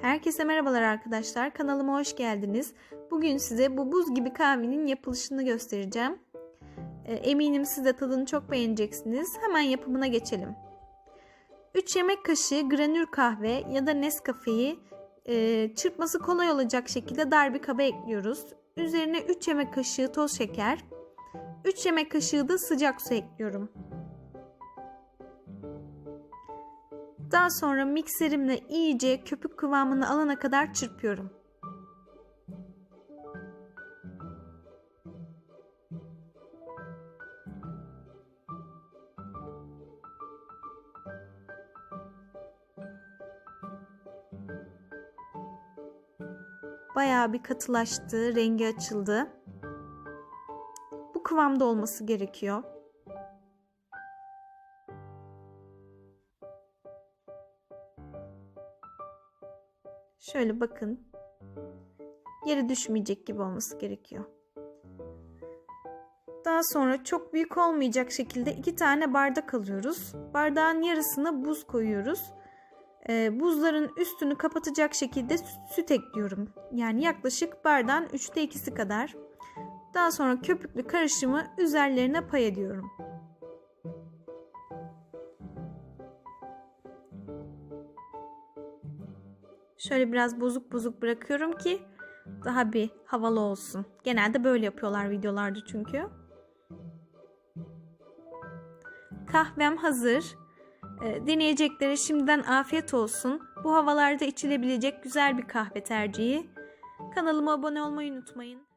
Herkese merhabalar arkadaşlar. Kanalıma hoş geldiniz. Bugün size bu buz gibi kahvenin yapılışını göstereceğim. E, Eminim siz de tadını çok beğeneceksiniz. Hemen yapımına geçelim. 3 yemek kaşığı granül kahve ya da Nescafe'yi e, çırpması kolay olacak şekilde dar bir kaba ekliyoruz. Üzerine 3 yemek kaşığı toz şeker, 3 yemek kaşığı da sıcak su ekliyorum. Daha sonra mikserimle iyice köpük kıvamını alana kadar çırpıyorum. Bayağı bir katılaştı, rengi açıldı. Bu kıvamda olması gerekiyor. Şöyle bakın. Yere düşmeyecek gibi olması gerekiyor. Daha sonra çok büyük olmayacak şekilde iki tane bardak alıyoruz. Bardağın yarısına buz koyuyoruz. Ee, buzların üstünü kapatacak şekilde süt ekliyorum. Yani yaklaşık bardağın üçte ikisi kadar. Daha sonra köpüklü karışımı üzerlerine pay ediyorum. Şöyle biraz bozuk bozuk bırakıyorum ki daha bir havalı olsun. Genelde böyle yapıyorlar videolarda çünkü. Kahvem hazır. E, deneyeceklere şimdiden afiyet olsun. Bu havalarda içilebilecek güzel bir kahve tercihi. Kanalıma abone olmayı unutmayın.